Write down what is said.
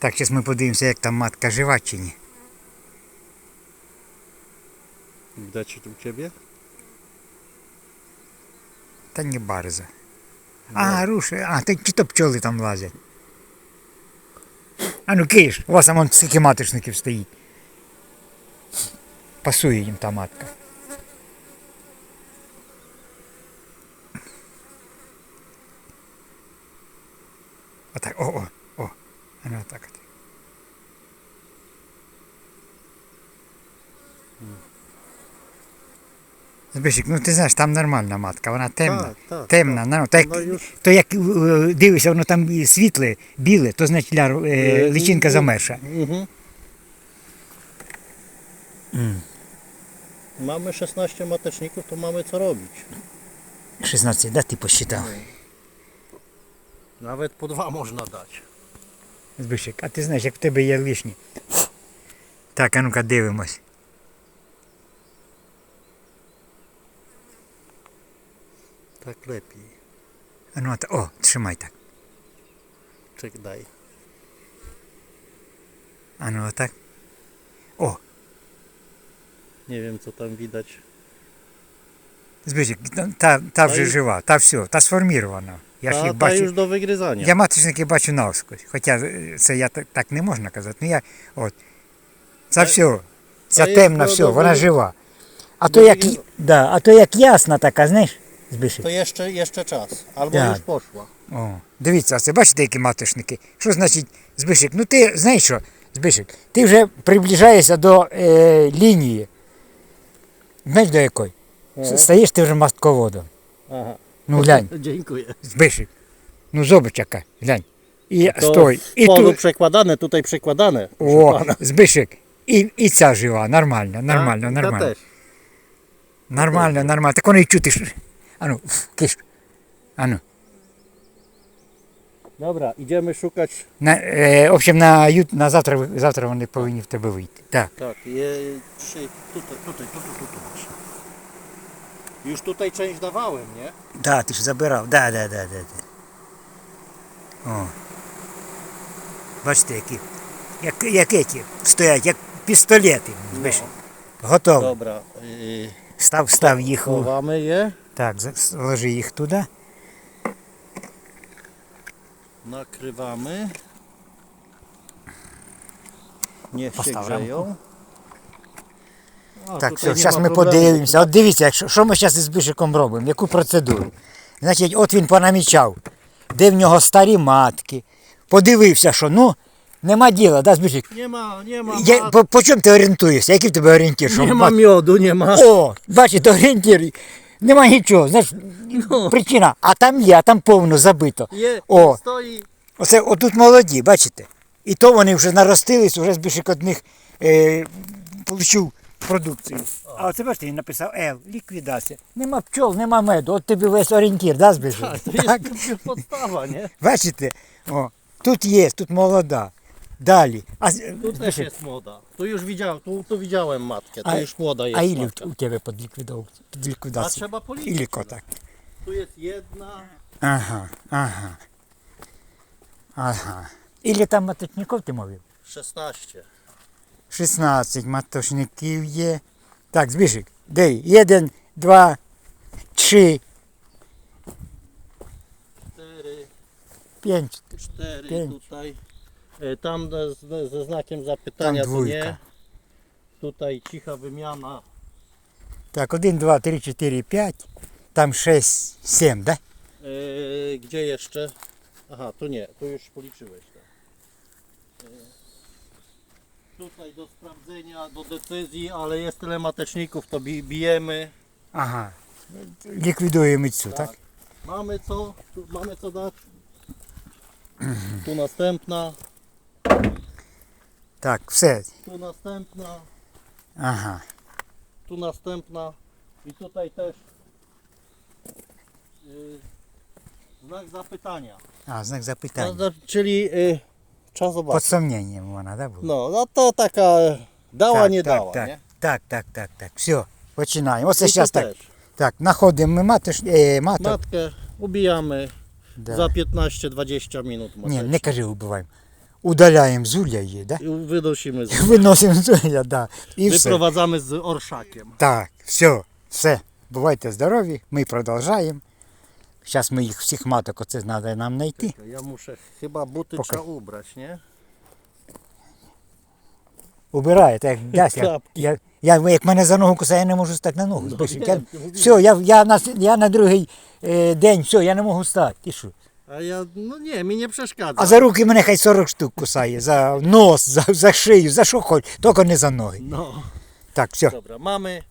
Так, зараз ми подивимося, як там матка жива чи ні. Widać u ciebie? Та не барза. А, руши, а, ти чи то пчоли там лазять. А ну киш, у вас там вон скільки маточників стоїть. Пасує їм та матка. Отак, о, о, о. А отак от. Збишик, ну ти знаєш, там нормальна матка, вона темна. Так, так, темна, ну, так, Вона ж- то як е, дивишся, воно там світле, біле, то значить ляр, е, Е, личинка замерша. Mhm. Mamy 16 mateczników, to mamy co robić. 16, да, ти посчитав? Nawet po dwa można dać. Збишик, а ти знаєш, як в тебе є лишні. Так, а ну-ка дивимось. Tak lepiej. А ну, от- о, тримай так. Czek daj. А ну отак. О, Nie wiem co tam widać. Збишик, та, та вже й- жива, та все, та сформірована. Я ж їх ta бачу. już do wygryzania. Я маточники бачу навскось. Хоча е, це я так, так не можна казати. Ну я от. Це Та- все. Ця та темна все, до- вона жива. А до то як, вигрі- да, а то як ясна така, знаєш, Збишик. To jeszcze, jeszcze czas. Albo Tak. już poszła. О, дивіться, це бачите, які маточники. Що значить Збишик? Ну ти знаєш що, Збишик, ти вже приближаєшся до е, лінії. Знаєш до якої? Ага. Стаєш ти вже матководом. Aha. Ну глянь, Dziękuję. Збишик. Ну зобичака, глянь. І To стой. І w polu тут. przekładane, tutaj przekładane. proszę О, pana. Збишик. І, і ця жива, нормально, нормально, Ta- нормально. Ta też. Нормально, нормально. Так воно і чути. ж. Ану, киш. Ану. Dobra, idziemy szukać. На, е, в общем, на, ют- на завтра, ви- завтра вони повинні в тебе вийти. Так. Tak, je, dzisiaj, tutaj, tutaj, tu, tu, tu, tu masz. Już tutaj część dawałem, nie? Ти ж забирав. Да, да, да, да, да. О. Бачите, які. Як, як еті стоять, як пістолети. Збиш. Готово. Dobra, yy, Став, став їх у. chowamy je, Так, за- ложи їх туди. nakrywamy. Niech się Postaw grzeją. A, Так, все, зараз ми подивимося. От дивіться, якщо, що ми зараз із Бишиком робимо, яку процедуру. Значить, от він понамічав, де в нього старі матки. Подивився, що ну, нема діла, да, ma, nie ma, Я, по, по чому ти орієнтуєшся? Який в тебе орієнтир? Що ma мат- nie ma. О, бачите, орієнтир. Нема нічого. Знаєш, причина. А там є, а там повно забито. Je, O. stoi. Оце отут молоді, бачите? І то вони вже наростились, вже збільшик одних е, получив продукцію. А оце бачите, він написав Л, ліквідація. Нема пчол, нема меду. От тобі весь орієнтір, да, to jest podstawa, nie? Бачите? О, тут є, тут молода. Далі. А, з- też Збільшик, jest młoda. Tu już widziałem, tu, tu widziałem matkę, tu A- już młoda а ілі matka. у тебе під ліквідацію? Під A ліквідацію? trzeba policzyć. Іліко так. Tu jest jedna, Ага, ага. Ага. Ілі там маточників ти мовив? 16. 16 маточників є. Так, збіжик. Де? Один, два, три, 4, п'ять. 4 Pięć. tutaj. E, Tam ze, ze- ze znakiem zapytania Tam to nie. dwójka. Tutaj cicha wymiana. Так, один, два, три, чотири, п'ять. Там шесть, сім, да? E, gdzie jeszcze? Aha, tu nie, tu już policzyłeś. Tak. E, tutaj do sprawdzenia, do decyzji, ale jest tyle mateczników, to bi, bijemy. Ага. Ліквідуємо цю, так? Tak. Mamy co, tu mamy co dać. Tu następna, Так, все. tu następna, Ага. tu następna i tutaj też y, znak zapytania. А, знак No, запитання. no, czyli y, trzeba Під zobaczyć. сумненням вона, да, була? No, no to taka dała, так, nie так, dała, так, nie? так, так, так, так. Все, починаємо. I зараз так. Так, знаходимо ми матош, е, маток. Matkę ubijamy Да. za 15-20 minut. Ні, не кажи убиваємо. удаляємо з улья її, да? І виносимо з виносимо з улья, да. і все. Випровadzamy з оршаком. Так, все, все. Бувайте здорові, ми продовжуємо. Зараз ми їх всіх маток, оце треба нам знайти. Ja muszę chyba buty Pokaż. trzeba ubrać, nie? Убираєте, як десь. Я, я, я, як мене за ногу кусає, я не можу стати на ногу. Ну, я я, все, я, я, на, я на другий е, день, все, я не можу стати. Ти що? A ja, no nie, mi nie. А за руки мене хай 40 штук кусає, за нос, за, за шию, за що хоч, тільки не за ноги. No, Так, все. dobra, mamy